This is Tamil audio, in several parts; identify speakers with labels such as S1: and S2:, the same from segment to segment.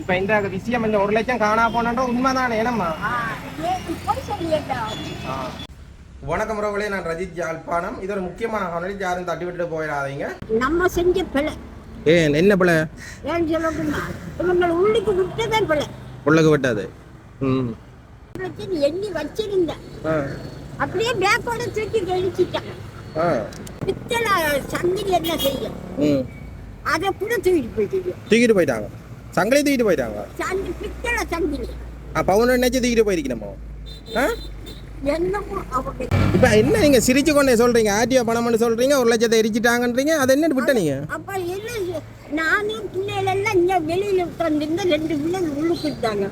S1: இப்ப இந்த விஷயம் இந்த ஒரு லட்சம் காணா போனன்ற உண்மைதானே ஏனம்மா
S2: ஆ, ஏன் இப்படி சொல்லியேடா?
S1: வணக்கம் உறவுகளே நான் ரஜித் ஜாழ்ப்பாணம் இது ஒரு முக்கியமான காணொலி யாரும் தட்டி விட்டுட்டு போயிடாதீங்க.
S2: நம்ம செஞ்ச பிழை.
S1: ஏன் என்ன பிள்ளை
S2: ஏன் சொல்லணும்னா இவங்க உள்ளுக்கு விட்டதே பிழை.
S1: உள்ளக்கு விட்டாது. ம்.
S2: எண்ணி வச்சிருந்தேன் அப்படியே பேக்கோட தூக்கி கழிச்சிட்டேன் பித்தளை சங்கிலி என்ன செய்யும்?
S1: ம்.
S2: அதை கூட தூக்கிட்டு போயிட்டு
S1: தூக்கிட்டு போயிட்டாங்க. சங்கிலி தூக்கிட்டு போயிட்டாங்க பவுன் நினைச்சு தூக்கிட்டு போயிருக்கணுமோ? ஆ? இப்போ என்ன நீங்க சிரிச்சு கொண்டே சொல்றீங்க? ஆர்டிஓ பணம்னு சொல்றீங்க ஒரு லட்சத்தை எரிச்சிட்டாங்கன்றீங்க அதை என்ன விட்ட நீங்க?
S2: அப்ப என்ன நானும் பிள்ளைகள் எல்லாம் இங்க வெளியில உட்காந்துருந்த ரெண்டு பிள்ளைங்க உள்ளுக்கு இருந்தாங்க.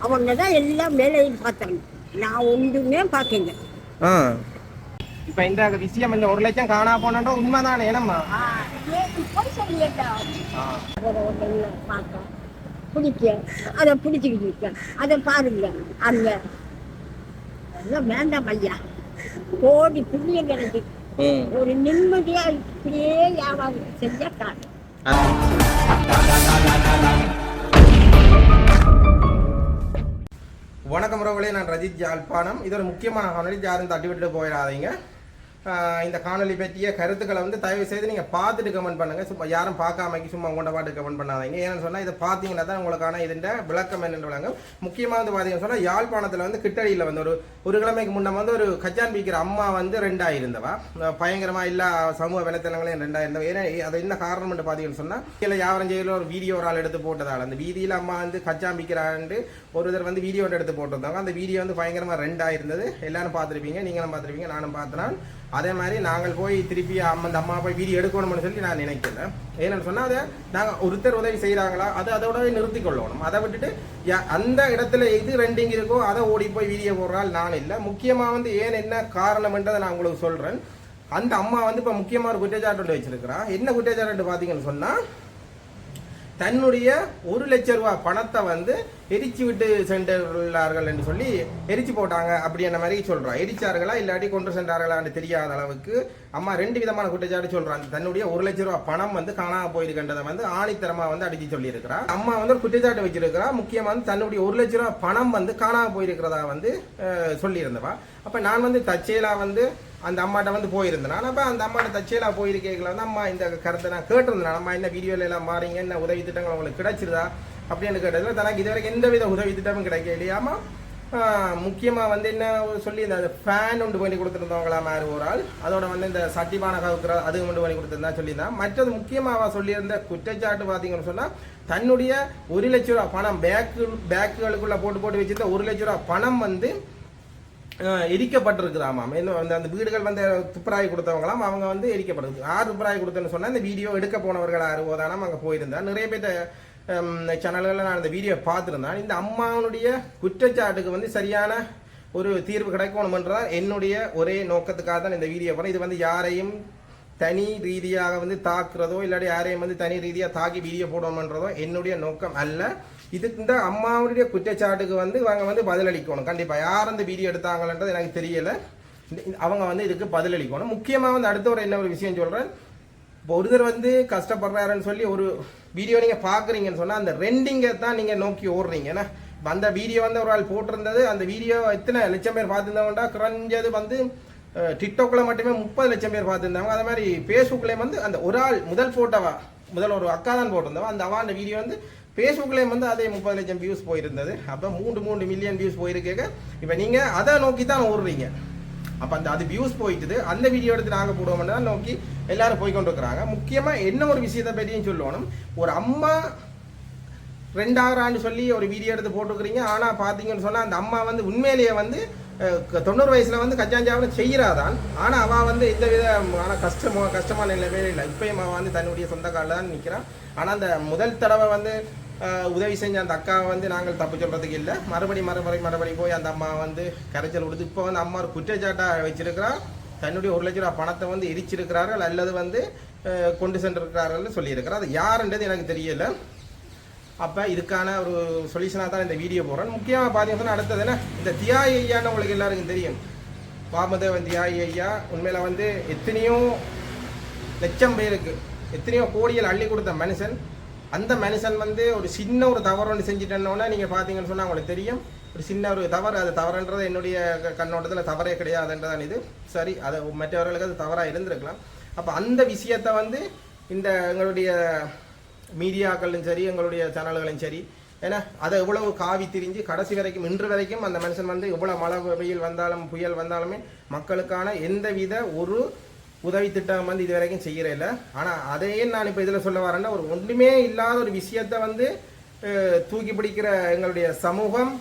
S2: அவங்க தான் எல்லாம் வேலையும் பார்த்தாங்க. நான் ஒன்றுமே பார்க்கல.
S1: ஆ. இப்போ இந்த விஷயம் இந்த ஒரு லட்சம் காணா போனன்ற உண்மைதானே ஏனம்மா
S2: பார்த்தேன் பிடிக்க அதை பிடிச்சிக்கிட்டு இருக்கேன். அதை பாருங்க. அங்க. அதெல்லாம் வேண்டாம் ஐயா. கோடி புண்ணிய கிடைக்கு ஒரு நிம்மதியா இப்படியே வியாபாரம் செஞ்சா காணும்.
S1: வணக்கம் உறவுகளே நான் ரஜித் ஜாழ்ப்பாணம் இது ஒரு முக்கியமான காணொலி யாரும் தட்டி விட்டுட்டு போயிடாதீங்க. இந்த காணொலி பற்றிய கருத்துக்களை வந்து தயவு செய்து நீங்கள் பார்த்துட்டு கமெண்ட் பண்ணுங்க. சும்மா யாரும் பார்க்காமக்கி சும்மா உங்களோட பாட்டு கமெண்ட் பண்ணாதீங்க. ஏன்னு சொன்னால் இதை பார்த்தீங்கன்னா தான் உங்களுக்கான இதன் விளக்கம் என்னென்று விளங்கும். முக்கியமாக வந்து பார்த்தீங்கன்னு சொன்னால் யாழ்ப்பாணத்தில் வந்து கிட்டடியில் வந்து ஒரு ஒரு கிழமைக்கு முன்னே வந்து ஒரு கச்சான் பிக்கிற அம்மா வந்து ரெண்டாக இருந்தவா பயங்கரமாக பயங்கரமா சமூக வலைத்தளங்களையும் ரெண்டாக இருந்தவா ஏன்னா அது என்ன காரணம்னு பார்த்தீங்கன்னு சொன்னால் இல்லை யாவரம் செய்யல ஒரு வீடியோ ஒரு ஆள் எடுத்து போட்டதால். அந்த வீதியில் அம்மா வந்து கச்சான் ஒரு ஒருத்தர் வந்து வீடியோ எடுத்து போட்டிருந்தாங்க அந்த வீடியோ வந்து பயங்கரமாக ரெண்டாக இருந்தது எல்லாரும் பார்த்துருப்பீங்க நீங்களும் பார்த்துருப்பீங்க நானும் பார்த்தனால் அதே மாதிரி நாங்கள் போய் திருப்பி அம்மா அந்த அம்மா போய் வீடியோ எடுக்கணும்னு சொல்லி நான் நினைக்கல. ஏன்னு சொன்னால் அதை நாங்கள் ஒருத்தர் உதவி செய்கிறாங்களா அதை அதோடவே நிறுத்தி கொள்ளணும். அதை விட்டுட்டு அந்த இடத்துல எது ரெண்டிங் இருக்கோ அதை ஓடி போய் வீடியோ போடுறால் நான் இல்லை. முக்கியமாக வந்து ஏன் என்ன காரணம்ன்றதை நான் உங்களுக்கு சொல்கிறேன் அந்த அம்மா வந்து இப்போ முக்கியமாக ஒரு குற்றச்சாட்டு வச்சிருக்கிறா. என்ன குற்றச்சாட்டு பார்த்தீங்கன்னு சொன்னால் தன்னுடைய ஒரு லட்ச ரூபாய் பணத்தை வந்து எரிச்சு விட்டு சென்றுள்ளார்கள் என்று சொல்லி எரிச்சு போட்டாங்க அப்படின்ற மாதிரி சொல்கிறோம் எரிச்சார்களா? இல்லாட்டி கொண்டு சென்றார்களான்னு தெரியாத அளவுக்கு அம்மா ரெண்டு விதமான குற்றச்சாட்டு சொல்றாங்க தன்னுடைய ஒரு லட்ச ரூபாய் பணம் வந்து காணாம போயிருக்கின்றதை வந்து ஆணித்தரமா வந்து அடிச்சு சொல்லியிருக்கிறா. அம்மா வந்து ஒரு குற்றச்சாட்டு வச்சிருக்கிறா. முக்கியமா வந்து தன்னுடைய ஒரு லட்ச ரூபாய் பணம் வந்து காணாம போயிருக்கிறதா வந்து சொல்லியிருந்தவா. அப்ப நான் வந்து தற்செயலா வந்து அந்த அம்மாட்ட வந்து போயிருந்தேன். அப்போ அந்த அம்மாட்ட தச்சேலா போயிருக்கேங்களா? வந்து அம்மா இந்த கருத்தை நான் கேட்டிருந்தேன். அம்மா என்ன வீடியோல எல்லாம் மாறீங்க? என்ன உதவி திட்டங்கள் உங்களுக்கு கிடைச்சிருதா? அப்படின்னு கேட்டதுல தனக்கு இதுவரைக்கும் எந்த வித உதவி திட்டமும் கிடைக்கலையாமா முக்கியமாக வந்து என்ன சொல்லி இந்த ஃபேன் உண்டு பண்ணி கொடுத்துருந்தவங்களா மாதிரி ஒரு ஆள். அதோட வந்து இந்த சட்டிபான கவுக்கிற அது உண்டு பண்ணி கொடுத்துருந்தா சொல்லியிருந்தான். மற்றது முக்கியமாக அவள் சொல்லியிருந்த குற்றச்சாட்டு பார்த்தீங்கன்னு சொன்னால் தன்னுடைய ஒரு லட்ச ரூபா பணம் பேக்கு பேக்குகளுக்குள்ளே போட்டு போட்டு வச்சிருந்த ஒரு லட்ச ரூபா பணம் வந்து எரிக்கப்பட்டிருக்கிறாமாம். என்ன அந்த அந்த வீடுகள் வந்து துப்புராய் கொடுத்தவங்களாம் அவங்க வந்து எரிக்கப்பட்டிருக்கு. யார் துப்புராய் கொடுத்தேன்னு சொன்னால் இந்த வீடியோ எடுக்க போனவர்கள் அறுபதானம் அங்கே போயிருந்தா நிறைய பேர் சேனல்களில் நான் இந்த வீடியோ பார்த்துருந்தேன். இந்த அம்மாவுடைய குற்றச்சாட்டுக்கு வந்து சரியான ஒரு தீர்வு கிடைக்கணுமென்றால் என்னுடைய ஒரே நோக்கத்துக்காக தான் இந்த வீடியோ போகிறேன் இது வந்து யாரையும் தனி ரீதியாக வந்து தாக்குறதோ இல்லாட்டி யாரையும் வந்து தனி ரீதியாக தாக்கி வீடியோ போடணுன்றதோ என்னுடைய நோக்கம் அல்ல. இதுக்கு இந்த அம்மாவுடைய குற்றச்சாட்டுக்கு வந்து இவங்க வந்து பதிலளிக்கணும். கண்டிப்பாக யார் அந்த வீடியோ எடுத்தாங்கன்றது எனக்கு தெரியல. அவங்க வந்து இதுக்கு பதிலளிக்கணும். முக்கியமாக வந்து அடுத்த ஒரு என்ன ஒரு விஷயம் சொல்கிறேன் இப்போ ஒருத்தர் வந்து கஷ்டப்படுறாருன்னு சொல்லி ஒரு வீடியோ நீங்கள் பார்க்குறீங்கன்னு சொன்னால் அந்த ரெண்டிங்கை தான் நீங்கள் நோக்கி ஓடுறீங்க. ஏன்னா அந்த வீடியோ வந்து ஒரு ஆள் போட்டிருந்தது. அந்த வீடியோ எத்தனை லட்சம் பேர் பார்த்துருந்தவங்கடா? குறைஞ்சது வந்து டிக்டாக்கில் மட்டுமே முப்பது லட்சம் பேர் பார்த்துருந்தாங்க அதே மாதிரி ஃபேஸ்புக்லேயும் வந்து அந்த ஒரு ஆள் முதல் ஃபோட்டோவா முதல் ஒரு அக்கா தான் போட்டிருந்தவன் அந்த அவா அந்த வீடியோ வந்து ஃபேஸ்புக்லேயும் வந்து அதே முப்பது லட்சம் வியூஸ் போயிருந்தது. அப்போ மூன்று மூன்று மில்லியன் வியூஸ் போயிருக்கேங்க. இப்போ நீங்கள் அதை நோக்கி தான் ஓடுறீங்க. அப்போ அந்த அது வியூஸ் போயிட்டுது. அந்த வீடியோ எடுத்து நாங்கள் போடுவோம்னு தான் நோக்கி எல்லாரும் போய் கொண்டிருக்கிறாங்க முக்கியமாக என்ன ஒரு விஷயத்தை பற்றியும் சொல்லணும். ஒரு அம்மா ரெண்டாயிரம் ஆண்டு சொல்லி ஒரு வீடியோ எடுத்து போட்டுக்கிறீங்க ஆனால் பார்த்தீங்கன்னு சொன்னால் அந்த அம்மா வந்து உண்மையிலேயே வந்து தொண்ணூறு வயசில் வந்து கச்சாஞ்சாவில் செய்கிறாதான். ஆனால் அவள் வந்து எந்த வித ஆனால் கஷ்டமோ கஷ்டமான நிலைமையில இல்லை. இப்பயும் அவள் வந்து தன்னுடைய சொந்த காலில் தான் நிற்கிறான் ஆனால் அந்த முதல் தடவை வந்து உதவி செஞ்ச அந்த அக்காவை வந்து நாங்கள் தப்பு சொல்கிறதுக்கு இல்லை. மறுபடி மறுபடி மறுபடி போய் அந்த அம்மா வந்து கரைச்சல் கொடுத்து இப்போ வந்து அம்மா ஒரு குற்றச்சாட்டாக வச்சிருக்கிறா தன்னுடைய ஒரு லட்ச ரூபா பணத்தை வந்து எரிச்சிருக்கிறார்கள் அல்லது வந்து கொண்டு சென்றிருக்கிறார்கள் சொல்லியிருக்கிறார். அது யாருன்றது எனக்கு தெரியல. அப்போ இதுக்கான ஒரு சொல்யூஷனாக தான் இந்த வீடியோ போடுறேன் முக்கியமாக பார்த்தீங்கன்னா அடுத்தது என்ன? இந்த தியாய் ஐயான்னு உங்களுக்கு எல்லாருக்கும் தெரியும். வாமதேவன் தியாய் ஐயா உண்மையில் வந்து எத்தனையோ லட்சம் பேருக்கு எத்தனையோ கோடிகள் அள்ளி கொடுத்த மனுஷன் அந்த மனுஷன் வந்து ஒரு சின்ன ஒரு தவறு ஒன்று செஞ்சுட்டோன்னா நீங்கள் பார்த்தீங்கன்னு சொன்னால் உங்களுக்கு தெரியும். ஒரு சின்ன ஒரு தவறு அது தவறுன்றது என்னுடைய கண்ணோட்டத்தில் தவறே கிடையாதுன்றதான் இது. சரி அது மற்றவர்களுக்கு அது தவறாக இருந்திருக்கலாம். அப்போ அந்த விஷயத்தை வந்து இந்த எங்களுடைய மீடியாக்களும் சரி எங்களுடைய சேனல்களும் சரி ஏன்னா அதை எவ்வளவு காவி திரிஞ்சு கடைசி வரைக்கும் இன்று வரைக்கும் அந்த மனுஷன் வந்து எவ்வளோ மழை வெயில் வந்தாலும் புயல் வந்தாலுமே மக்களுக்கான எந்தவித ஒரு உதவி திட்டம் வந்து இது வரைக்கும் இல்லை ஆனால் அதையே நான் இப்போ இதில் சொல்ல வரேன்னா ஒரு ஒன்றுமே இல்லாத ஒரு விஷயத்தை வந்து தூக்கி பிடிக்கிற எங்களுடைய சமூகம்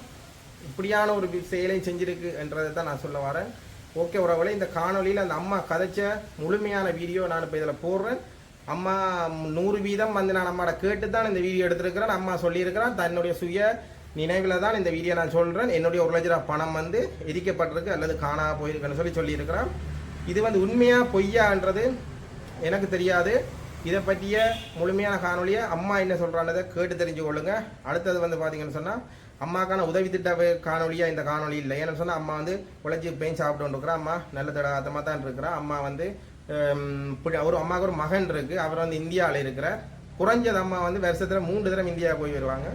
S1: இப்படியான ஒரு செயலையும் செஞ்சிருக்கு என்றதை தான் நான் சொல்ல வரேன். ஓகே உறவுகளே இந்த காணொளியில் அந்த அம்மா கதைச்ச முழுமையான வீடியோ நான் இப்போ இதில் போடுறேன். அம்மா நூறு வீதம் வந்து நான் அம்மாட கேட்டு தான் இந்த வீடியோ எடுத்திருக்கிறேன். அம்மா சொல்லியிருக்கிறான் தன்னுடைய சுய நினைவில் தான் இந்த வீடியோ நான் சொல்கிறேன் என்னுடைய ஒரு லட்ச ரூபா பணம் வந்து எரிக்கப்பட்டிருக்கு அல்லது காணா போயிருக்குன்னு சொல்லி சொல்லியிருக்கிறான். இது வந்து உண்மையாக பொய்யான்றது எனக்கு தெரியாது. இதை பற்றிய முழுமையான காணொலியை அம்மா என்ன சொல்கிறான்றதை கேட்டு தெரிஞ்சு கொள்ளுங்க. அடுத்தது வந்து பார்த்தீங்கன்னு சொன்னால் அம்மாக்கான உதவி திட்ட காணொலியாக இந்த காணொலி இல்லை. ஏன்னு சொன்னால் அம்மா வந்து உழைச்சி பெயின் சாப்பிட்டு இருக்கிறா அம்மா நல்ல தடமாக தான் இருக்கிறா. அம்மா வந்து இப்படி ஒரு அம்மாவுக்கு ஒரு மகன் இருக்குது அவர் வந்து இந்தியாவில் இருக்கிறார் குறைஞ்சது அம்மா வந்து வருஷத்தில் மூன்று தடவை இந்தியா போய் வருவாங்க.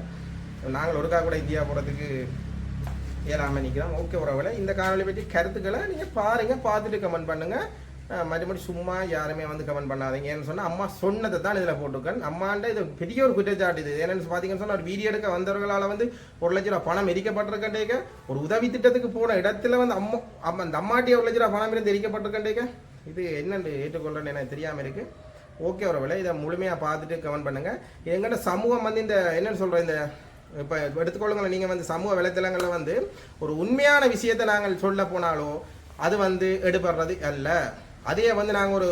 S1: நாங்கள் ஒருக்கா கூட இந்தியா போகிறதுக்கு ஏழாம நிற்கிறோம் ஓகே உறவுல. இந்த காணொலி பற்றி கருத்துக்களை நீங்கள் பாருங்கள் பார்த்துட்டு கமெண்ட் பண்ணுங்க. மறுபடி சும்மா யாருமே வந்து கமெண்ட் பண்ணாதீங்க. ஏன்னு சொன்னால் அம்மா சொன்னதை தான் இதில் போட்டுக்கன் அம்மாண்ட இது பெரிய ஒரு குற்றச்சாட்டு இது. என்னென்னு பார்த்தீங்கன்னு சொன்னால் ஒரு வீடியோ எடுக்க வந்தவர்களால் வந்து ஒரு லட்ச ரூபா பணம் எரிக்கப்பட்டிருக்கண்டேக்க ஒரு உதவி திட்டத்துக்கு போன இடத்துல வந்து அம்மா அம்மா அந்த அம்மாட்டியை ஒரு லட்ச ரூபா பணம் இருந்து எரிக்கப்பட்டிருக்கண்டேக்க இது என்னென்று ஏற்றுக்கொள்றேன்னு எனக்கு தெரியாமல் இருக்குது ஓகே உறவுல இதை முழுமையாக பார்த்துட்டு கமெண்ட் பண்ணுங்க. எங்கிட்ட சமூகம் வந்து இந்த என்னென்னு சொல்கிறேன் இந்த இப்போ எடுத்துக்கொள்ளுங்களேன் நீங்கள் வந்து சமூக வலைத்தளங்களில் வந்து ஒரு உண்மையான விஷயத்தை நாங்கள் சொல்ல போனாலோ அது வந்து எடுபடுறது அல்ல. அதே வந்து நாங்கள் ஒரு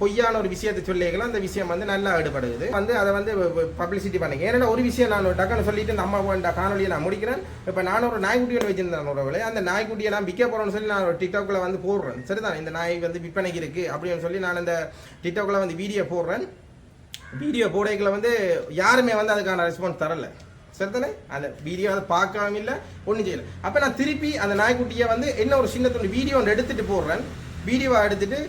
S1: பொய்யான ஒரு விஷயத்தை சொல்லிக்கலாம் அந்த விஷயம் வந்து நல்லா எடுபடுது. வந்து அதை வந்து பப்ளிசிட்டி பண்ணுங்க. ஏன்னா ஒரு விஷயம் நான் ஒரு டக்குன்னு சொல்லிட்டு நம்ம அம்மா காணொலியை நான் முடிக்கிறேன். இப்போ நான் ஒரு நாய்க்குட்டி ஒன்று வச்சிருந்தேன் உறவுல அந்த நாய்க்குட்டியை நான் விற்க போகிறேன்னு சொல்லி நான் ஒரு டிக்டாக்ல வந்து போடுறேன். சரிதான்? இந்த நாய் வந்து விற்பனைக்கு இருக்குது அப்படின்னு சொல்லி நான் இந்த டிக்டாக்ல வந்து வீடியோ போடுறேன். வீடியோ போடைகளை வந்து யாருமே வந்து அதுக்கான ரெஸ்பான்ஸ் தரல. சரிதானே அந்த வீடியோ அதை பார்க்காம இல்லை ஒன்றும் செய்யலை. அப்போ நான் திருப்பி அந்த நாய்க்குட்டியை வந்து என்ன ஒரு சின்ன துண்டு வீடியோ ஒன்று எடுத்துகிட்டு போடுறேன். வீடியோவை எடுத்துகிட்டு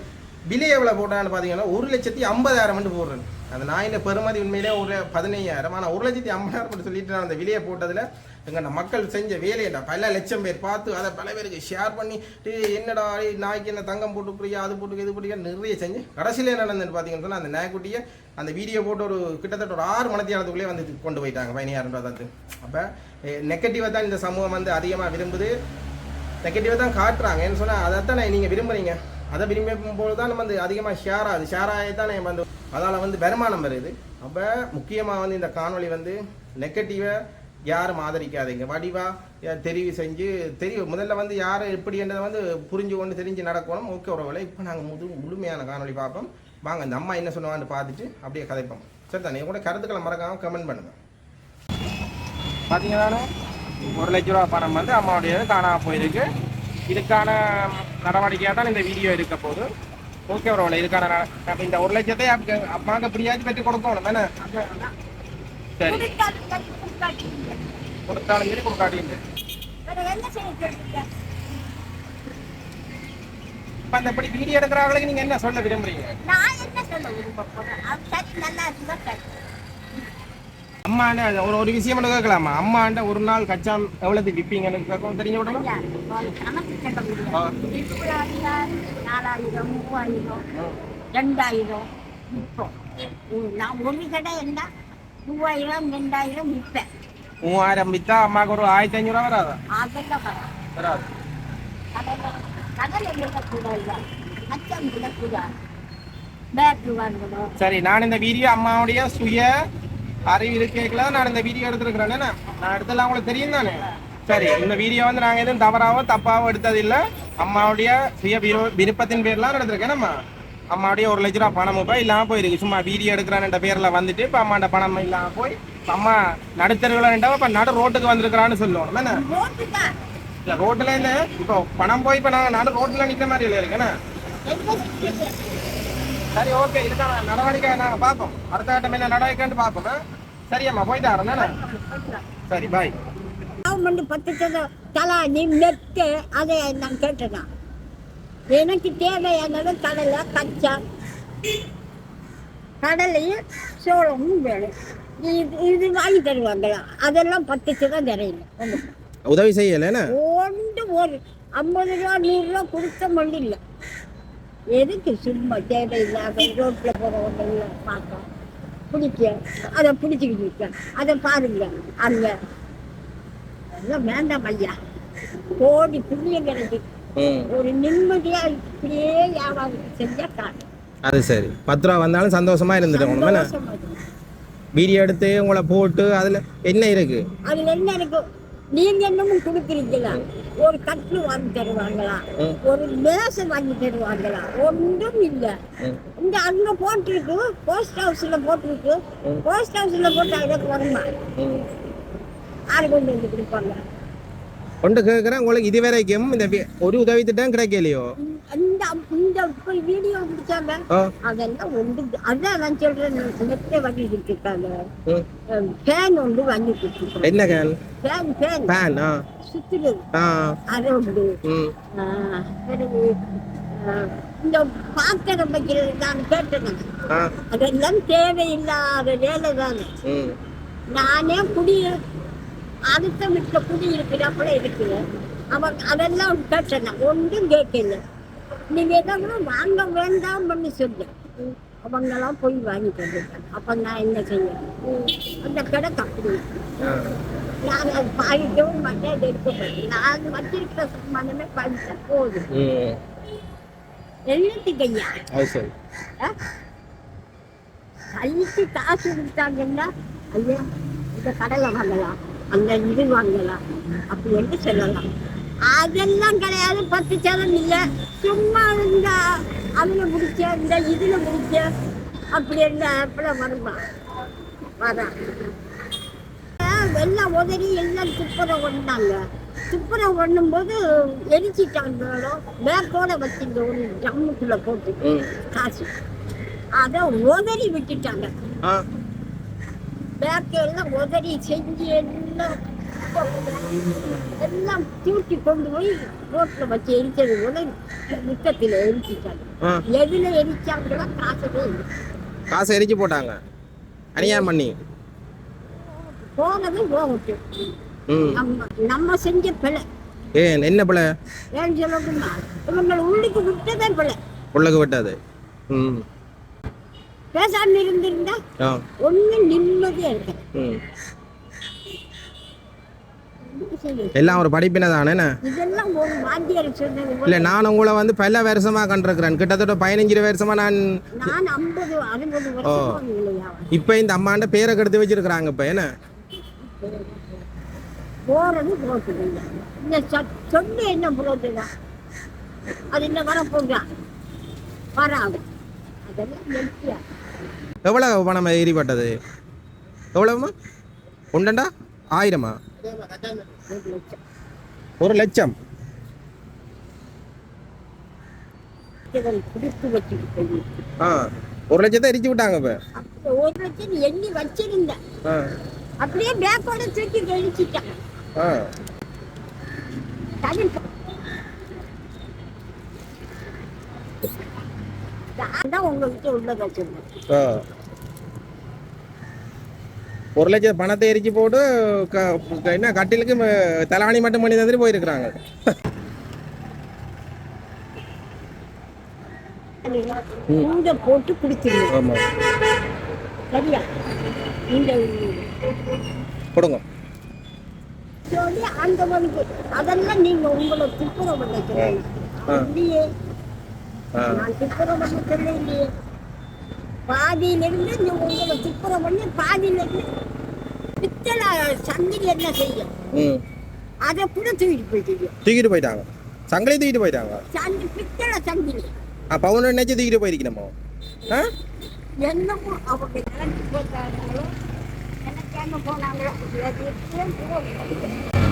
S1: விலை எவ்வளோ போட்டான்னு பார்த்தீங்கன்னா ஒரு லட்சத்தி ஐம்பதாயிரம் மட்டும் போடுறேன். அந்த நாயின் பெருமதி உண்மையிலே ஒரு பதினையாயிரம். ஆனால் ஒரு லட்சத்தி ஐம்பதாயிரம் சொல்லிட்டு நான் அந்த விலையை போட்டதில் எங்கள் மக்கள் செஞ்ச வேலையில பல லட்சம் பேர் பார்த்து அதை பல பேருக்கு ஷேர் பண்ணி என்னடா நாய்க்கு என்ன தங்கம் போட்டுக்குறியா அது போட்டு இது போட்டு நிறைய செஞ்சு கடைசியில் என்ன நடந்ததுன்னு பார்த்தீங்கன்னு சொன்னால் அந்த நாய்க்குட்டியை அந்த வீடியோ போட்டு ஒரு கிட்டத்தட்ட ஒரு ஆறு மணத்தியானதுக்குள்ளே வந்து கொண்டு போயிட்டாங்க பதினாயிரம் ரூபா அப்போ நெகட்டிவாக தான் இந்த சமூகம் வந்து அதிகமாக விரும்புது. நெகட்டிவாக தான் காட்டுறாங்க. என்ன சொன்னால் அதைத்தான் நீங்கள் விரும்புகிறீங்க அதை விரும்பும் போது தான் நம்ம வந்து அதிகமாக ஷேர் ஆகுது. ஷேர் ஆகி தான் நம்ம வந்து அதால் வந்து வருமானம் வருது. அப்போ முக்கியமாக வந்து இந்த காணொளி வந்து நெகட்டிவை யாரும் ஆதரிக்காதீங்க. வடிவாக தெரிவு செஞ்சு தெரிவு முதல்ல வந்து யார் எப்படின்றதை வந்து புரிஞ்சு கொண்டு தெரிஞ்சு நடக்கணும். ஓகே உறவுல இப்போ நாங்கள் முழு முழுமையான காணொளி பார்ப்போம். வாங்க இந்த அம்மா என்ன சொன்னான்னு பார்த்துட்டு அப்படியே கதைப்போம். சரி தானே கூட கருத்துக்களை மறக்காமல் கமெண்ட் பண்ணுங்கள் பார்த்தீங்கன்னா ஒரு லட்ச ரூபா பணம் வந்து அம்மாவுடைய காணாமல் போயிருக்கு. இதுக்கான நடவடிக்கையாக தான் இந்த வீடியோ இருக்க போகுது. ஓகே பரவாயில்ல இதுக்கான இந்த ஒரு லட்சத்தை அப்பாங்க அம்மாவுக்கு எப்படியாச்சும் பெற்று கொடுக்கணும் தானே? சரி.
S2: கொடுத்தாலும் சரி, கொடுக்காட்டியும் சரி.
S1: இப்போ அந்த இப்படி வீடியோ எடுக்கிறவங்களுக்கு நீங்கள் என்ன சொல்ல விரும்புறீங்க?
S2: நான் என்ன சொல்ல விரும்ப போறேன்? அது சரி நல்லா இருந்தா
S1: அம்மாண்ட ஒரு ஒரு விஷயம் மட்டும் கேட்கலாமா? அம்மாண்ட ஒரு நாள் கச்சா எவ்வளோத்துக்கு விற்பீங்கன்னு கேட்கும் தெரிஞ்சு விடணும்
S2: நாலாயிரம் மூவாயிரம் ரெண்டாயிரம் நான் ஒரு கடை என்ன? மூவாயிரம் ரெண்டாயிரம் விற்பேன்.
S1: மூவாயிரம் விற்றா அம்மாவுக்கு ஒரு ஆயிரத்தி வராதா?
S2: அதெல்லாம் வராது.
S1: வராது. சரி நான் இந்த வீடியோ அம்மாவுடைய சுய அறிவியல் கேட்கல நான் இந்த வீடியோ எடுத்துருக்கிறேன். நான் எடுத்தெல்லாம் உங்களுக்கு தெரியும் தானே? சரி இந்த வீடியோ வந்து நாங்கள் எதுவும் தவறாவோ தப்பாவோ எடுத்தது இல்லை அம்மாவுடைய சுய விரு- விருப்பத்தின் பேர்லாம் எடுத்திருக்கேன். நம்ம அம்மாவுடைய ஒரு லட்ச ரூபா பணம் போய் இல்லாமல் போயிருக்கு. சும்மா வீடியோ எடுக்கிறான்ற பேரில் வந்துட்டு இப்போ அம்மாண்ட பணம் இல்லாமல் போய் அம்மா நடுத்தருவில் இப்போ நடு ரோட்டுக்கு வந்திருக்கிறான்னு சொல்லுவோம் என்ன? இல்லை ரோட்டில் என்ன இப்போ பணம் போய் இப்போ நாங்கள் நடு ரோட்டில் நிற்கிற மாதிரி இல்லை இருக்குண்ணே சரி ஓகே இதுக்கான நடவடிக்கை. நாங்கள் பார்ப்போம். அடுத்த கட்டம் என்ன நடவடிக்கைன்னு பார்ப்போம்? சரியம்மா போயிட்டு வரேன். சரி பாய்
S2: கவர்மெண்ட் பத்து சதம் தலா நீ மெத்து அதை நான் கேட்டேன்? எனக்கு தேவையானது கடலை கச்சா கடலையும் சோளமும் வேணும். இது இது வாங்கி தருவாங்களா? அதெல்லாம் பத்து தான் தரையில
S1: உதவி செய்யலைன்னு
S2: ஒன்று ஒரு ஐம்பது ரூபா நூறுரூவா கொடுத்த மொழி இல்லை எதுக்கு சும்மா தேவையில்லாத ரோட்டில் போகிறவங்க பார்க்க பிடிக்க அதை பிடிச்சிக்கிட்டு இருக்க அதை பாருங்க. அங்கே அதெல்லாம் வேண்டாம் ஐயா. கோடி புண்ணியம் கிடைக்கு
S1: ம்.
S2: ஒரு நிம்மதியா இப்படியே வியாபாரம் செஞ்சா காணும்
S1: அது சரி. பத்து ரூபா வந்தாலும் சந்தோஷமா இருந்துட்டு என்ன?
S2: சந்தோஷமா இருக்கும்.
S1: வீடியோ எடுத்து உங்களை போட்டு அதில் என்ன இருக்கு?
S2: அதுல என்ன இருக்கும் நீங்க என்னமும் கொடுக்குறீங்களா? ஒரு கட்டு வாங்கி தருவாங்களா. ஒரு மேசை வாங்கி தருவாங்களா? ஒன்றும் இல்ல. இந்த அங்க போட்டிருக்கு போஸ்ட் ஹவுஸ்ல போட்டிருக்கு. போஸ்ட் ஹவுஸ்ல போட்டு அதுக்கு வருமா. ஆறு கொண்டு வந்து கொடுப்பாங்க.
S1: கொண்டு கேட்குறேன் உங்களுக்கு இது வரைக்கும் இந்த ஒரு உதவி திட்டம் கிடைக்கலையோ
S2: இந்த இந்த வீடியோ பிடிச்சாங்க அதெல்லாம் ஒன்று அதான் நான் சொல்றேன் நெட்டை வாங்கி கொடுத்துருக்காங்க. ஃபேன் ஒன்று வாங்கி கொடுத்துருக்காங்க
S1: என்ன கேன்
S2: ஃபேன் ஃபேன்
S1: ஃபேன் ஆ
S2: சுத்துறது
S1: ஆ
S2: அது ஆ, இந்த பாத்திரம் வைக்கிறது நான் கேட்டேன் அதெல்லாம் தேவையில்லாத வேலை தானே நானே குடி அடுத்த வீட்டில் குடி இருக்கிறப்பல இருக்குது அவன் அதெல்லாம் கேட்டேன் ஒன்றும் கேட்கல. நீங்க எதாவது வாங்க வேண்டாம் பண்ணி சொல்லு. அவங்கெல்லாம் போய் வாங்கிட்டு வந்துட்டாங்க அப்ப நான் என்ன செய்ய அந்த அப்படி.
S1: ஆ
S2: நான் அது பாதிக்கவும் மாட்டேன் அது எடுக்க மாட்டேன் நான் வச்சிருக்கிற சமானமே பாதிச்சா போதும். ஆ? கைக்கு காசு கொடுத்தாங்கன்னா ஐயா இந்த கடலை வாங்கலாம். அந்த இது வாங்கலாம் அப்படி என்று சொல்லலாம்? அதெல்லாம் கிடையாது பத்து சதம் இல்லை. சும்மா இந்த அதில் பிடிச்ச இந்த இதில் பிடிச்ச அப்படி என்ன ஆப்பில் வருமா? வரா எல்லாம் உதறி எல்லாம் துப்புரம் கொண்டாங்க துப்புரம் பண்ணும்போது எரிச்சிட்டாங்களோ பேக்கோட வச்சிருந்த ஒரு ட்ரம்முக்குள்ள போட்டு காசு. அதை உதறி விட்டுட்டாங்க.
S1: ஆ.
S2: பேக்கு எல்லாம் உதறி செஞ்சு எல்லாம் எல்லாம் தூக்கி கொண்டு போய் ரோட்டில் வச்சு எரிச்சது கூட முத்தத்தில் எரிச்சிட்டாங்க. எதுல எரிச்சாங்களோ இல்லை
S1: காசை எரிச்சு போட்டாங்க. அநியாயம் பண்ணி.
S2: போனது போகட்டும் நம்ம செஞ்ச பிழை.
S1: ஏன் என்ன பிள்ளை
S2: ஏன்னு சொல்லணும்னா இவங்களை உள்ளுக்கு விட்டதே பிழை.
S1: உள்ளக்கு விட்டது. ம்.
S2: பேசாம இருந்திருந்தா
S1: ஆ.
S2: ஒன்றும் நிம்மதியா இருக்கு
S1: எல்லாம் ஒரு படிப்பினை தானே இல்லை நான் உங்களை வந்து பல வருஷமாக கண்டிருக்கிறேன். கிட்டத்தட்ட பதினஞ்சு வருஷமாக நான்
S2: வருஷம் இல்லையா?
S1: இப்போ இந்த அம்மாண்ட பேரை கெடுத்து வச்சிருக்கிறாங்க இப்போ என்ன? எவ்வளவு பணம் ஏறிப்பட்டது? எவ்வளவுமா உண்டண்டா? ஆயிரமா?
S2: ஒரு லட்சம்.
S1: ஆ ஒரு லட்சத்தை எரிச்சு விட்டாங்க இப்போ.
S2: ஒரு லட்சம் எண்ணி வச்சிருந்தேன்
S1: ஆ.
S2: அப்படியே பேக்கோட தூக்கி கழிச்சிட்டேன்
S1: ஆ
S2: தனி உங்ககிட்ட சொன்னேன்
S1: ஆ. ஒரு லட்சம் பணத்தை எரிச்சு போட்டு க- என்ன கட்டிலுக்கு தலாணி மட்டும் பண்ணி தந்துட்டு போயிருக்கிறாங்க
S2: போட்டு குடிச்சிருந்தேன்
S1: ஆமாம்
S2: சரியா? இந்த
S1: கொடுங்க
S2: சொல்லி ஆண்டவனுக்கு அதெல்லாம் நீங்க உங்களை துப்புரவு பண்ண
S1: ஆ.
S2: நான் துப்புரவு பண்ண சொல்ல இல்லையே. பாதியிலிருந்து நீ உங்களை துப்புரவு பண்ணி பாதியிலிருந்து பித்தளை சங்கிலி என்ன செய்யும்?
S1: ம்.
S2: அதை கூட தூக்கிட்டு போயிட்டீங்க
S1: தூக்கிட்டு போயிட்டாங்க. சங்கிலி தூக்கிட்டு போயிட்டாங்க.
S2: சங்கி பித்தளை சங்கிலி.
S1: ஆ பவுன் நினைச்சு தூக்கிட்டு போயிருக்கணுமோ? ஆ?
S2: என்னமோ அவங்க நினைச்சு போட்டாங்களோ.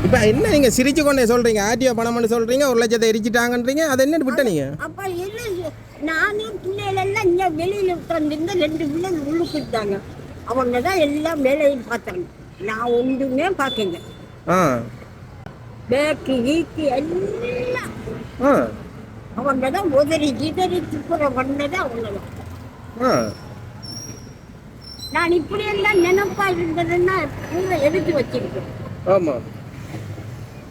S1: இப்போ என்ன நீங்க சிரிச்சு கொண்டே சொல்றீங்க? ஆர்டிஓ பணம்னு சொல்றீங்க? ஒரு லட்சத்தை எரிச்சிட்டாங்கன்றீங்க? அது என்ன விட்ட நீங்க
S2: அப்ப என்ன நானும் இங்க வெளியில உட்காந்துருந்த ரெண்டு பிள்ளைங்க உள்ளுக்கு இருந்தாங்க. அவங்க தான் எல்லாம் வேலையும் பார்த்தாங்க. நான் ஒன்றுமே பார்க்கல. பேக்கு ஈக்கு எல்லாம். அவங்க தான் உதறி கிதறி துப்புரம் பண்ணது அவங்க தான் நான் இப்படி எல்லாம் நினைப்பா இருந்ததுன்னா பூரா எடுத்து வச்சிருக்கேன்.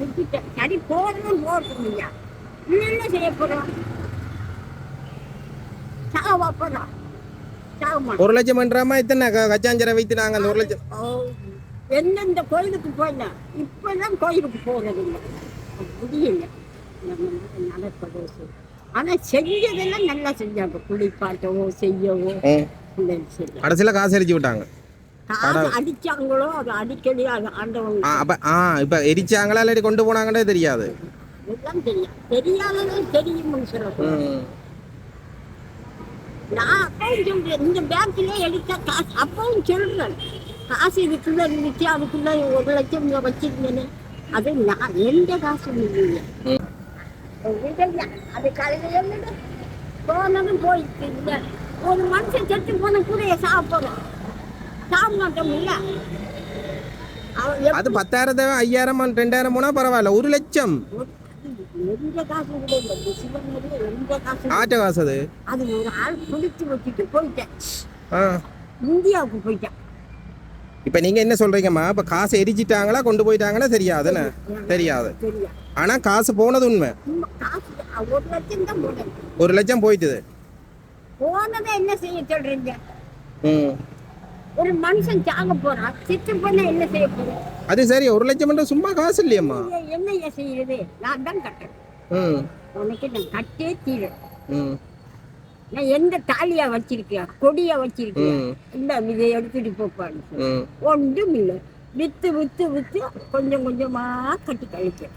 S2: விட்டுட்டேன். சரி போடணும் போடணும் ஐயா. இன்னும் என்ன செய்ய போறோம்
S1: ஒரு லட்சம் பண்ணுறாமா இத்தனை கச்சாஞ்சரை வைத்து நாங்கள் அந்த ஒரு லட்சம்.
S2: எந்தெந்த கோயிலுக்கு போயில இப்பதான் கோயிலுக்கு போறது இல்லை முடியல. ஆனா செஞ்சதெல்லாம் நல்லா செஞ்சாங்க. குளிப்பாட்டவோ செய்யவோ.
S1: கடைசியில் காசு அடிச்சு விட்டாங்க.
S2: அடிச்சாங்களோ அது அடிக்கடி அது ஆண்டவங்க
S1: ஆ அப்போ ஆ இப்போ எரிச்சாங்களா இல்லாட்டி கொண்டு போனாங்கன்னே தெரியாது.
S2: எல்லாம் தெரியும் தெரியாதது தெரியும்னு சொல்ல நான் சொல்றேன் இந்த பேங்க்ல எடுத்த காசு. அப்பவும் சொல்றேன். காசு இதுக்குள்ள இருந்துச்சு அதுக்குள்ள ஒரு லட்சம் இங்க அது நான் எந்த காசும் இல்லைங்க. அது கலையில போனதும் போயிட்டு இல்லை ஒரு மனுஷன் செத்து போன கூட சாப்பிட்றோம் சாப்பிட மாட்டோம் இல்ல
S1: அது பத்தாயிரத்தை ஐயாயிரம் ரெண்டாயிரம் போனால் பரவாயில்ல. ஒரு லட்சம். ஆட்ட காசு அது
S2: அது ஒரு ஆள் குளிச்சு வச்சுட்டு போயிட்டேன்.
S1: ஆ.
S2: இந்தியாவுக்கு போயிட்டேன்.
S1: இப்போ நீங்கள் என்ன சொல்கிறீங்கம்மா இப்போ காசை எரிச்சிட்டாங்களா கொண்டு போயிட்டாங்கன்னா தெரியாதுன்னு தெரியாது. ஆனால் காசு போனது உண்மை.
S2: ஒரு லட்சம்
S1: போயிட்டுது.
S2: போனதை என்ன செய்ய சொல்றீங்க? ஒரு மனுஷன் சாக போறான் சித்து பண்ண என்ன செய்ய போறேன்?
S1: அது சரி ஒரு லட்சம் சும்மா காசு இல்லையம்மா.
S2: என்ன செய்யறது? நான் தான் கட்டுறேன்.
S1: ம்.
S2: உனக்கு நான் கட்டே தீரேன்
S1: ம்.
S2: நான் எந்த தாலியா வச்சிருக்கியா? கொடியா வச்சிருக்கியா. இந்த இதை எடுத்துட்டு போப்பான்னு ஒன்றும் இல்லை. வித்து வித்து வித்து கொஞ்சம் கொஞ்சமா கட்டி கழிச்சேன்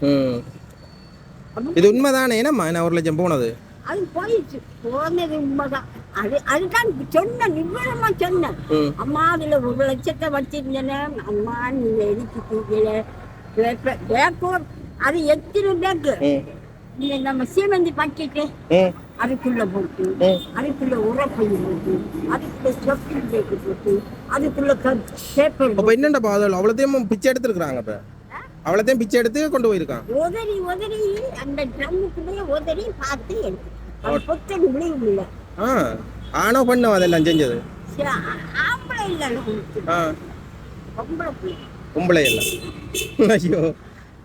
S1: இது உண்மைதானே? என்னம்மா என்ன ஒரு லட்சம் போனது?
S2: அது போயிடுச்சு. போனது உண்மைதான். அது அதுதான் சொன்னேன் விவரமா சொன்னேன். அம்மா அதுல ஒரு லட்சத்தை வச்சிருந்தேனே அம்மா நீங்க எரிச்சுட்டீங்களே அது எத்தனை பேக்கு இந்த நம்ம சீமந்தி பாக்கெட்டு
S1: ம்.
S2: அதுக்குள்ள போட்டு. அதுக்குள்ள உரப்பை போட்டு அதுக்குள்ள சொப்பிங் பேக்கு போட்டு அதுக்குள்ள பேப்பர்
S1: அப்போ என்னண்டா பாதல்? அவ்வளோத்தையும் பிச்சை எடுத்துருக்குறாங்க இப்போ. அவ்வளோத்தையும் பிச்சை எடுத்து கொண்டு போயிருக்கான்.
S2: உதறி உதறி அந்த ட்ரம்முக்குள்ளேயே உதறி பார்த்து எடுத்து. பொத்தன் விழுவும் இல்லை.
S1: ஆ ஆனோ பண்ணோம் அதெல்லாம் செஞ்சது?
S2: பொம்பளை
S1: எல்லாம் ஐயோ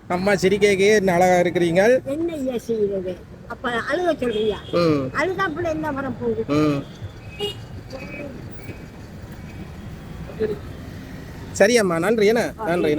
S1: அம்மா சிரிக்கைக்கே அழகா இருக்கிறீங்க?
S2: என்ன ஐயா செய்யறது? அப்ப அழுக சொல்றியா?
S1: ம்.
S2: அழுதாப்புல என்ன வர போகுது?
S1: ம். சரி அம்மா நன்றி என்ன? நன்றி